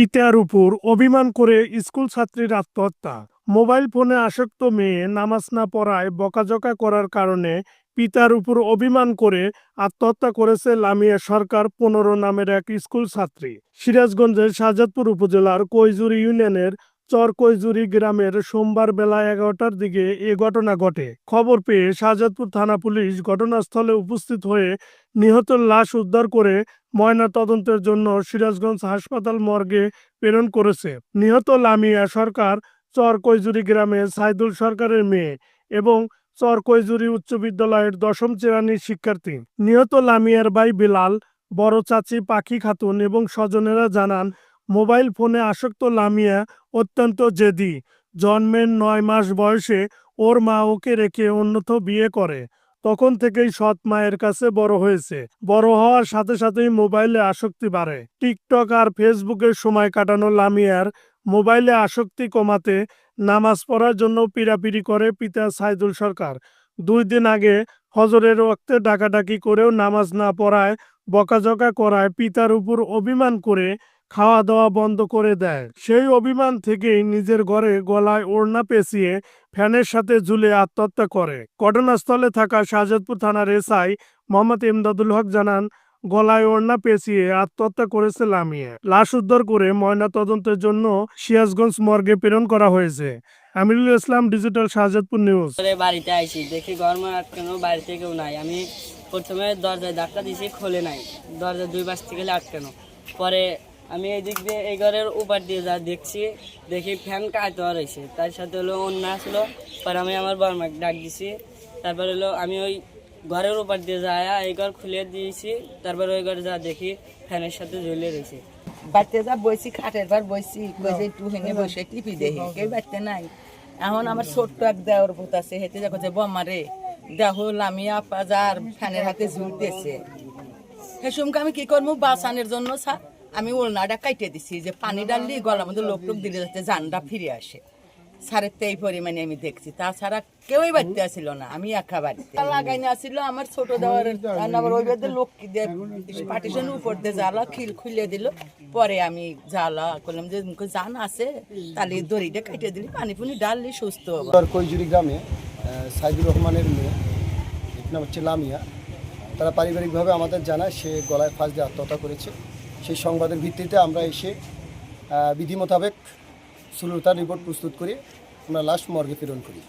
পিতার উপর অভিমান করে স্কুল ছাত্রীর আত্মহত্যা। মোবাইল ফোনে আসক্ত মেয়ে নামাজ না পড়ায় বকাঝকা করার কারণে পিতার উপর অভিমান করে আত্মহত্যা করেছে লামিয়া সরকার পনেরো নামের এক স্কুল ছাত্রী। সিরাজগঞ্জের শাহজাদপুর উপজেলার কৈজুরি ইউনিয়নের চর কৈজুরি গ্রামের সোমবার বেলা এগারোটার দিকে এ ঘটনা ঘটে। খবর পেয়ে শাহজাদপুর থানা পুলিশ ঘটনাস্থলে উপস্থিত হয়ে নিহতের লাশ উদ্ধার করে ময়না তদন্তের জন্য সিরাজগঞ্জ হাসপাতাল মর্গে প্রেরণ করেছে। নিহত লামিয়া সরকার চর কৈজুরি গ্রামে সাইদুল সরকারের মেয়ে এবং চর কৈজুরি উচ্চ বিদ্যালয়ের দশম শ্রেণির শিক্ষার্থী। নিহত লামিয়ার ভাই বিলাল, বড় চাচি পাখি খাতুন এবং স্বজনেরা জানান মোবাইল ফোনে আসক্ত লামিয়া অত্যন্ত জেদি। জন্মের নয় মাস বয়সে ওর মা ওকে রেখে অন্যথ বিয়ে করে। তখন থেকেই সৎ মায়ের কাছে বড় হয়েছে। বড় হওয়ার সাথে সাথেই মোবাইলে আসক্তি বাড়ে। টিকটক আর ফেসবুকের সময় কাটানো লামিয়ার মোবাইলে আসক্তি কমাতে নামাজ পড়ার জন্য পিড়াপিড়ি করে পিতা সাইদুল সরকার। দুই দিন আগে হজরের ওয়াক্তে ডাকাডাকি করেও নামাজ না পড়ায় বকাঝকা করায় পিতার উপর অভিমান করে খাওয়া দাওয়া বন্ধ করে দেয়। সেই অভিমান থেকেই নিজের ঘরে গলায় ওড়না পেঁচিয়ে ফ্যানের সাথে ঝুলে আত্মহত্যা করে। ঘটনাস্থলে থাকা শাহজাদপুর থানার এসআই মোহাম্মদ ইমদাদুল হক জানান, গলায় ওড়না পেঁচিয়ে আত্মহত্যা করেছে লামিয়া। লাশ উদ্ধার করে ময়না তদন্তের জন্য সিরাজগঞ্জ মর্গে প্রেরণ করা হয়েছে। Amirul Islam, digital Shahjadpur news. বাড়িতে আইসি দেখি গরম আটকানো বাড়িতে কেউ নাই। আমি প্রথমে দরজায় ধাক্কা দিয়েছি, খোলে নাই। দরজা দুই পাশ থেকে আটকানো পরে আমি এই দিক দিয়ে এই ঘরের উপর দিয়ে যা দেখছি দেখি ফ্যান কায়তো রয়েছে। তার সাথে হলো অন্য আসলো পরে আমি আমার বর্মাকে ডাক দিছি। তারপর হলো আমি ওই ঘরের উপর দিয়ে যায় এই ঘর খুলে দিয়েছি। তারপরে ওই ঘরে যা দেখি ফ্যানের সাথে ঝুলিয়ে রয়েছে। বাড়িতে যা বইছি খাটের পর বইছি কইছে একটু হেনে বসে টিপি দেখি কেউ বাড়িতে নাই। এখন আমার ছোট্ট এক দেওয়ার ভূত আছে হেঁটে যে বোমারে দেখো লামিয়া আপা যার ফ্যানের হাতে ঝুল দিয়েছে হেসুমকে আমি কি করব বাঁচানোর জন্য স্যার? আমি ওলনাটা কাইটে দিছি যে পানি ডাললি গলার মধ্যে লোক টোক দিলে যাতে জানটা ফিরে আসে। সারের তো এই পরিমাণে আমি দেখছি তাছাড়া কেউই বাড়িতে আসিল না আমি একা বাড়িতে। লাগাই না আসিল আমার ছোট দেওয়ার আবার ওই বাড়িতে লোক পার্টিশন উপর দিয়ে জ্বালা খিল খুলে দিল পরে আমি জ্বালা করলাম যে মুখে জান আছে তাহলে দড়িটা কেটে দিলি পানি পুনি ডাললি সুস্থ হব। কৈজুরি গ্রামে আহ, সাইদুর রহমানের মেয়ে নাম হচ্ছে লামিয়া তারা পারিবারিকভাবে আমাদের জানায় সে গলায় ফাঁস দিয়ে আত্মহত্যা করেছে। সেই সংবাদের ভিত্তিতে আমরা এসে বিধি মোতাবেক সুলতার রিপোর্ট প্রস্তুত করি আমরা লাস্ট মর্গে প্রেরণ করি।